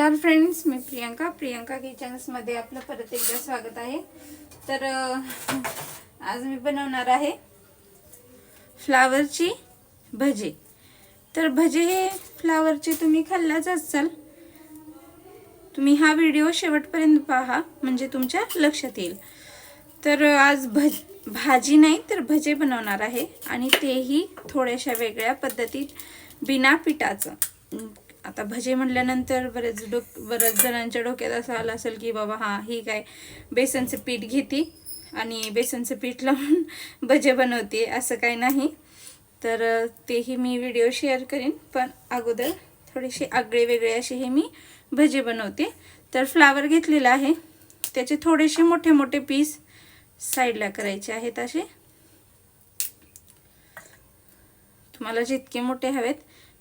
नमस्कार फ्रेंड्स मी प्रियंका. प्रियंका किचन्समध्ये आपलं परत एकदा स्वागत आहे. तर आज मी बनवणार आहे फ्लावरची भजे. तर भजे हे फ्लावरचे तुम्ही खाल्लाच असाल. तुम्ही हा व्हिडिओ शेवटपर्यंत पहा म्हणजे तुमच्या लक्षात येईल. तर आज भज भाजी नाही तर भजे बनवणार आहे. आणि तेही थोड्याशा वेगळ्या पद्धतीत बिना पिठाचं. आता भजे म्हटल्यानंतर बरेच डोक बऱ्याच जणांच्या डोक्यात असं आलं असेल की बाबा हां ही काय बेसनचं पीठ घेते आणि बेसनचं पीठ लावून भजे बनवते असं काही नाही. तर तेही मी व्हिडिओ शेअर करीन पण अगोदर थोडेसे आगळे वेगळे असे हे मी भजे बनवते. तर फ्लावर घेतलेला आहे. त्याचे थोडेसे मोठे मोठे पीस साईडला करायचे आहेत असे. तुम्हाला जितके मोठे हवेत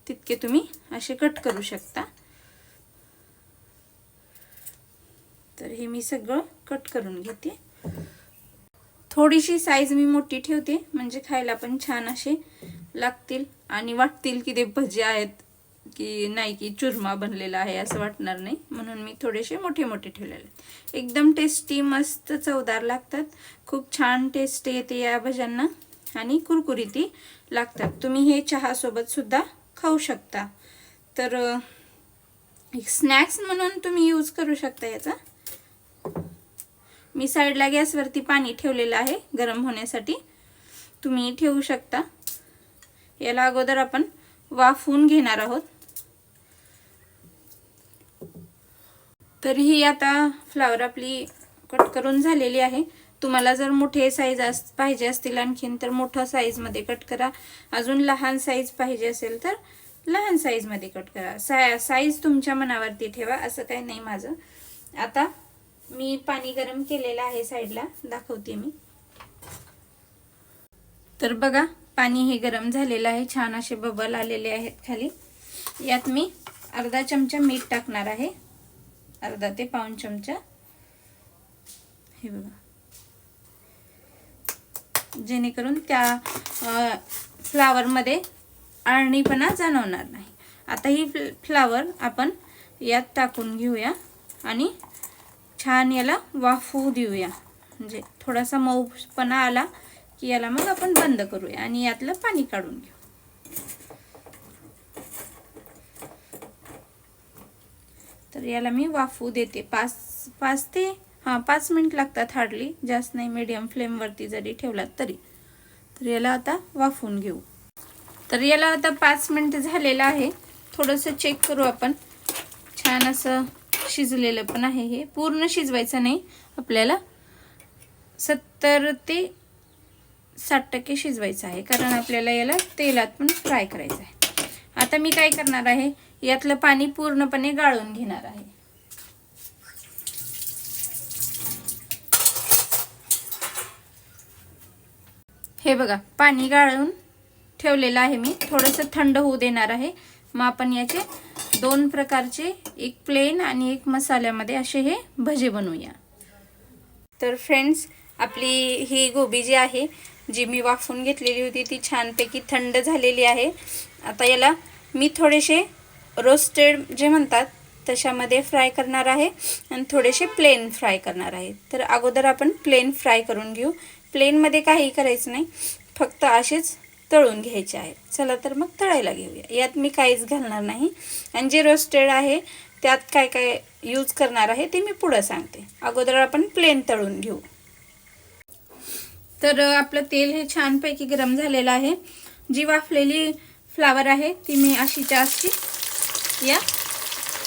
तितके तुम्ही असे कट करू शकता. तर हे मी सगळं कट करून घेते. थोडीशी साईज मी मोठी ठेवते म्हणजे खायला पण छान असे लागतील आणि वाटतील की ते भजे आहेत की नाही की चुरमा बनलेला आहे असं वाटणार नाही. म्हणून मी थोडेसे मोठे मोठे ठेवलेले एकदम टेस्टी मस्त चवदार लागतात. खूप छान टेस्ट येते या भज्यांना आणि कुरकुरीती लागतात. तुम्ही हे चहासोबत सुद्धा खाऊ शकता. तर स्नॅक्स म्हणून तुम्ही यूज करू शकता याचा. मी साईडला गॅसवरती पाणी ठेवलेलं आहे गरम होण्यासाठी. तुम्ही ठेवू शकता. याला अगोदर आपण वाफवून घेणार आहोत. तर ही आता फ्लावर आपली कट करून झालेली आहे. तुम्हाला जर मोठे साईज अस पाहिजे असतील आणखीन तर मोठं साईजमध्ये कट करा. अजून लहान साईज पाहिजे असेल तर लहान साईजमध्ये कट करा. सा साईज तुमच्या मनावरती ठेवा असं काही नाही माझं. आता मी पाणी गरम केलेलं आहे साईडला दाखवते मी. तर बघा पाणी हे गरम झालेलं आहे. छान असे बबल आलेले आहेत खाली. यात मी अर्धा चमचा मीठ टाकणार आहे. अर्धा ते पाऊन चमचा. हे बघा. जेणेकरून त्या फ्लावरमध्ये आळणीपणा जाणवणार नाही. आता ही फ्ल फ्लावर आपण यात टाकून घेऊया आणि छान याला वाफवू देऊया. म्हणजे थोडासा मऊपणा आला की याला मग आपण बंद करूया आणि यातलं पाणी काढून घेऊ. तर याला मी वाफवू देते. पाच पाच ते हां पाच मिनिट लागतात हार्डली जास्त नाही मीडियम फ्लेमवरती जरी ठेवलात तरी. तर याला आता वाफवून घेऊ. तर याला आता पाच मिनिट झालेलं आहे. थोडंसं चेक करू आपण. छान असं शिजलेलं पण आहे हे. पूर्ण शिजवायचं नाही. आपल्याला सत्तर ते साठ टक्के शिजवायचं आहे. कारण आपल्याला याला तेलात पण फ्राय करायचं आहे. आता मी काय करणार आहे? यातलं पाणी पूर्णपणे गाळून घेणार आहे. हे बघा पाणी गाळून ठेवलेलं आहे मी. थोडंसं थंड होऊ देणार आहे. मग आपण याचे दोन प्रकारचे एक प्लेन आणि एक मसाल्यामध्ये असे हे भजे बनवूया. तर फ्रेंड्स आपली ही गोबी जी आहे जी मी वाफवून घेतलेली होती ती छानपैकी थंड झालेली आहे. आता याला मी थोडेसे रोस्टेड जे म्हणतात तशामध्ये फ्राय करणार आहे आणि थोडेसे प्लेन फ्राय करणार आहे. तर अगोदर आपण प्लेन फ्राय करून घेऊ. प्लेनमध्ये काही करायचं नाही. फक्त असेच तळून घ्यायचे आहेत. चला तर मग तळायला घेऊया. यात मी काहीच घालणार नाही. आणि जे रोस्टेड आहे त्यात काय काय यूज करणार आहे ते मी पुढं सांगते. अगोदर आपण प्लेन तळून घेऊ. तर आपलं तेल हे छानपैकी गरम झालेलं आहे. जी वाफलेली फ्लावर आहे ती मी अशीच्या अशी या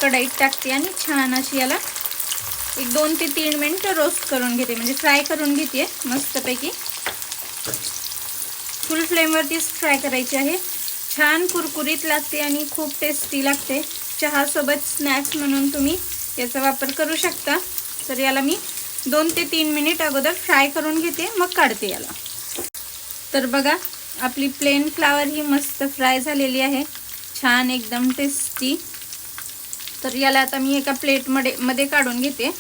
कढईत टाकते आणि छान अशी याला एक दोन ते तीन मिनटं रोस्ट करून घेते. म्हणजे फ्राय करून घेते मस्तपैकी. फुल फ्लेमवरतीच फ्राय करायची आहे. छान कुरकुरीत लागते आणि खूप टेस्टी लागते. चहासोबत स्नॅक्स म्हणून तुम्ही याचा वापर करू शकता. तर याला मी दोन ते तीन मिनिट अगोदर फ्राय करून घेते मग काढते याला. तर बघा आपली प्लेन फ्लावर ही मस्त फ्राय झालेली आहे. छान एकदम टेस्टी तर याला आता मी एका प्लेटमध्ये मध्ये काढून घेते.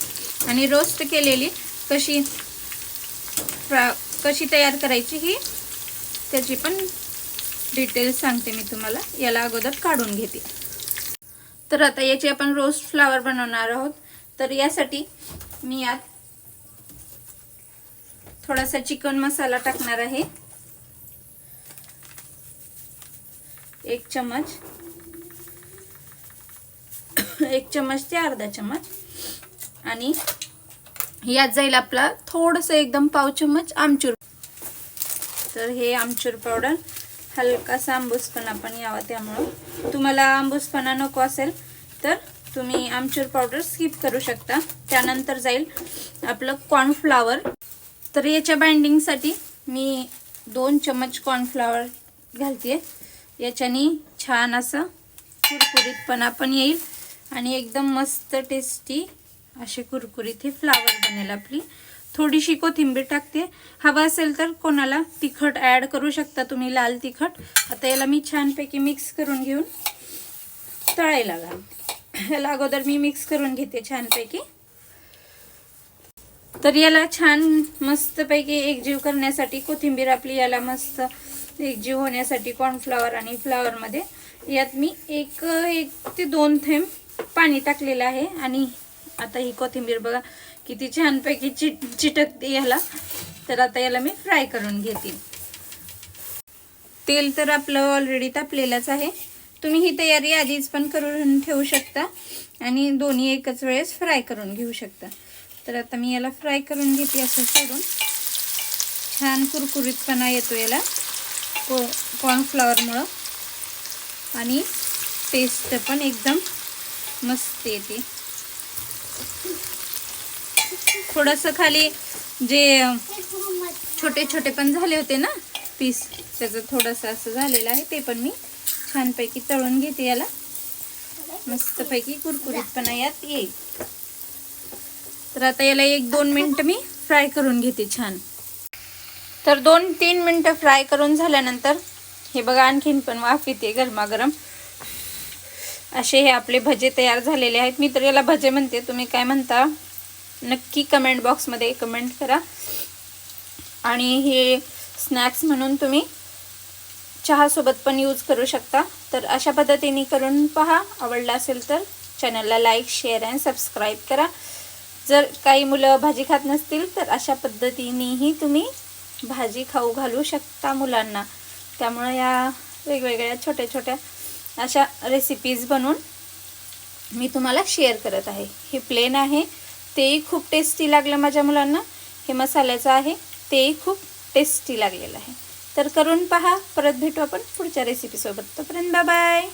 आणि रोस्ट केलेली कशी कशी तयार करायची ही त्याची पण डिटेल्स सांगते मी तुम्हाला. याला अगोदर काढून घेते. तर आता याची आपण रोस्ट फ्लावर बनवणार आहोत. तर यासाठी मी यात थोडासा चिकन मसाला टाकणार आहे. एक चमच एक चमच ते अर्धा चमच आणि यात जाईल आपला थोडंसं एकदम पाव चमच आमचूर. तर हे आमचूर पावडर हलकासा आंबूसपणा पण यावा त्यामुळं. तुम्हाला आंबूसपणा नको असेल तर तुम्ही आमचूर पावडर स्किप करू शकता. त्यानंतर जाईल आपलं कॉर्नफ्लावर. तर याच्या बाइंडिंगसाठी मी दोन चमच कॉर्नफ्लावर घालते याच्याने छान असं कुरकुरीतपणा पण येईल. आणि एकदम मस्त टेस्टी असे कुरकुरीत हे फ्लावर बनेल आपली. थोडीशी कोथिंबीर टाकते. हवं असेल तर कोणाला तिखट ॲड करू शकता तुम्ही लाल तिखट. आता याला मी छानपैकी मिक्स करून घेऊन तळायला घाल ह्याला अगोदर मी मिक्स करून घेते छानपैकी. तर याला छान मस्तपैकी एकजीव करण्यासाठी कोथिंबीर आपली याला मस्त एकजीव होण्यासाठी कॉर्नफ्लावर आणि फ्लावरमध्ये यात मी एक एक ते दोन थेंब पाणी टाकलेलं आहे आणि आता ही कोथिंबीर बघा किती छानपैकी चिट चिटकते याला. तर आता याला मी फ्राय करून घेते. तेल तर आपलं ऑलरेडी तापलेलंच आहे. तुम्ही ही तयारी आधीच पण करून ठेवू शकता आणि दोन्ही एकच वेळेस फ्राय करून घेऊ शकता. तर आता मी याला फ्राय करून घेते असं सोडून. छान कुरकुरीतपणा येतो याला को कॉर्नफ्लॉवरमुळं आणि टेस्ट पण एकदम मस्त येते थोडंसं खाली जे छोटे छोटे पण झाले होते ना पीस. त्याचं थोडंसं असं झालेलं आहे ते पण मी छानपैकी तळून घेते याला. मस्तपैकी कुरकुरीतपणा यात येईल. तर आता याला एक दोन मिनटं मी फ्राय करून घेते छान. तर दोन तीन मिनटं फ्राय करून झाल्यानंतर हे बघा आणखीन पण वाफ येते गरमागरम. असे हे आपले भजे तयार झालेले आहेत. मी तर याला भजे म्हणते. तुम्ही काय म्हणता? नक्की कमेंट बॉक्समध्ये कमेंट करा. आणि हे स्नॅक्स म्हणून तुम्ही चहासोबत पण यूज करू शकता. तर अशा पद्धतीने करून पहा. आवडला असेल तर चॅनलला लाईक शेअर अँड सबस्क्राईब करा. जर काही मुलं भाजी खात नसतील तर अशा पद्धतीनेही तुम्ही भाजी खाऊ घालू शकता मुलांना. त्यामुळं या वेगवेगळ्या छोट्या छोट्या अशा रेसिपीज बनवून मी तुम्हाला शेअर करत आहे. हे प्लेन आहे. तेही खूप टेस्टी लागलं माझ्या मुलांना. हे मसाल्याचं आहे. तेही खूप टेस्टी लागलेलं आहे. तर करून पहा. परत भेटू आपण पुढच्या रेसिपीसोबत तोपर्यंत बाय बाय